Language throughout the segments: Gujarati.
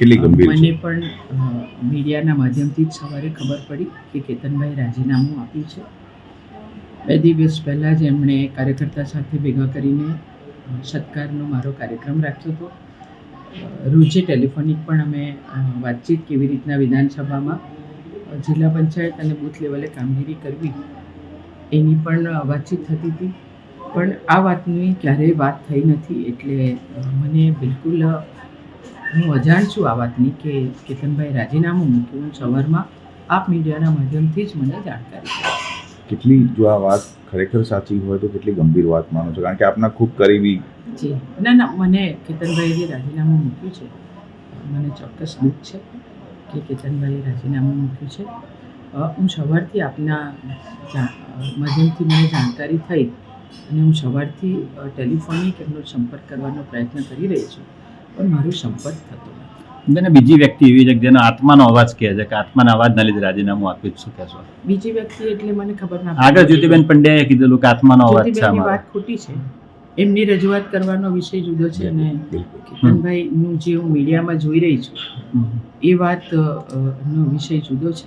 કેટલી ગંભીર મને પણ મીડિયાના માધ્યમથી જ સવારે ખબર પડી કે કેતનભાઈ રાજીનામું આપ્યું છે. બે દિવસ પહેલાં જ એમણે કાર્યકર્તા સાથે ભેગા કરીને સત્કારનો મારો કાર્યક્રમ રાખ્યો હતો. રોજે ટેલિફોનિક પણ અમે વાતચીત કેવી રીતના વિધાનસભામાં જિલ્લા પંચાયત અને બૂથ લેવલે કામગીરી કરવી એની પણ વાતચીત થતી હતી. પણ આ વાતની ક્યારેય વાત થઈ નથી એટલે મને બિલકુલ હું અજાણ છું આ વાતની કે કેતનભાઈ રાજીનામું મૂક્યું હું સવારમાં આપ મીડિયાના માધ્યમથી જ મને જાણકારી કેટલી જો આ વાત ખરેખર સાચી હોય તો કેટલી ગંભીર વાત માનો છો? કારણ કે આપના ખૂબ કરીબી જી. ના ના મને કેતનભાઈએ રાજીનામું મૂક્યું છે મને ચોક્કસ દુઃખ છે કે કેતનભાઈએ રાજીનામું મૂક્યું છે. હું સવારથી આપના માધ્યમથી મને જાણકારી થઈ અને હું સવારથી ટેલિફોનિક એમનો સંપર્ક કરવાનો પ્રયત્ન કરી રહી છું. પણ મારો સંપર્ક થતો અને બીજી વ્યક્તિ એવી છે કે જેનો આત્માનો અવાજ કહે છે કે આત્માના અવાજના લીધે રાજીનામું આપ્યું છે. શું કહેશો? બીજી વ્યક્તિ એટલે મને ખબર ના આગળ જ્યોતિબેન પંડ્યાએ કીધેલું કે આત્માનો અવાજ છે વાત ખોટી છે. એમની રજૂઆત કરવાનો વિષય જુદો છે અને બિલકુલ. કેતનભાઈનું જે હું મીડિયામાં જોઈ રહી છું એ વાત નો વિષય જુદો છે.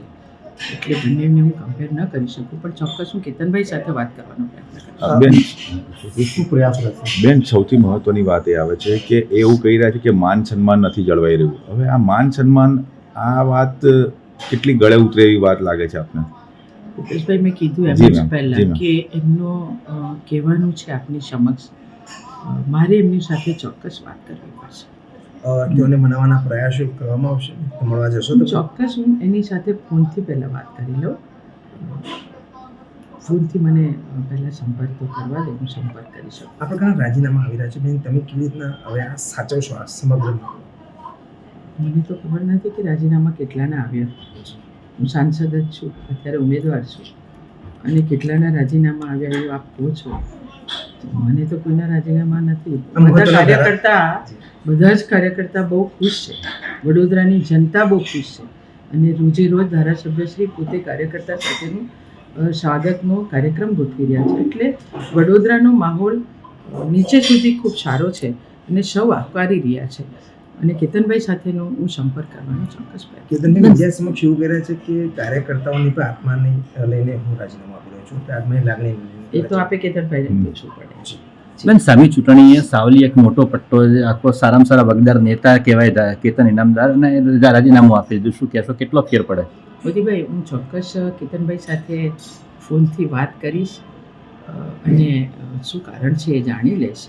એટલે બંનેને હું કમ્પેર ન કરી શકું પણ ચોક્કસ હું કેતનભાઈ સાથે વાત કરવાનો પ્રયત્ન કરીશ. બેન શું પ્રયાસ બેન સૌથી મહત્વની વાત એ આવે છે કે એ એવું કહી રહ્યા છે કે માન સન્માન નથી જળવાઈ રહ્યું. હવે આ માન સન્માન આ વાત કેટલી ગળે ઉતરે એવી વાત લાગે છે આપને? ભૂપેશભાઈ મેં કીધું એમ જ પહેલાં કે એમનો કહેવાનું છે આપની સમક્ષ. મારે એમની સાથે ચોક્કસ વાત કરવી પડશે. તેઓને મનાવવાના પ્રયાસો કરવામાં આવશે. મળવા જશો તો? ચોક્કસ હું એની સાથે ફોનથી પહેલાં વાત કરી લઉં. ફોનથી મને પહેલાં સંપર્ક તો કરવા દે હું સંપર્ક કરી શકું. આ પ્રકારના રાજીનામા આવી રહ્યા છે. બેન તમે કેવી રીતના હવે આ સાચવશો આ સમગ્ર મને તો ખબર નથી કે રાજીનામા કેટલાના આવ્યા હું સાંસદ જ છું અત્યારે ઉમેદવાર છું. અને કેટલાના રાજીનામા આવ્યા એવું આપ કહો છો. મને તો કોઈના રાજીનામા નથી. બધા કાર્યકર્તા બધા જ કાર્યકર્તા બહુ ખુશ છે. વડોદરાની જનતા બહુ ખુશ છે. અને રોજે રોજ ધારાસભ્યશ્રી પોતે કાર્યકર્તા સાથેનું સ્વાગતનો કાર્યક્રમ ગોઠવી રહ્યા છે. એટલે વડોદરાનો માહોલ નીચે સુધી ખૂબ સારો છે અને સૌ આવકારી રહ્યા છે. અને કેતનભાઈ સાથેનો હું સંપર્ક કરવાનો ચોક્કસ કેતનભાઈ મીડિયા સમક્ષ એવું કહી છે કે કાર્યકર્તાઓની પણ આત્માને લઈને હું રાજીનામું આપી રહ્યો છું. કે આત્માની લાગણી એ તો આપે કેતનભાઈને પૂછવું પડે. બેન, સામી ચૂંટણીએ સાવલી એક મોટો પટ્ટો. આખો સારામાં સારા વગદાર નેતા કહેવાય કેતન ઇનામદાર અને રાજીનામું આપી દીધું. શું કહેશો? કેટલો ફેર પડે? મોદીભાઈ, હું ચોક્કસ કેતનભાઈ સાથે ફોનથી વાત કરીશ અને શું કારણ છે એ જાણી લઈશ.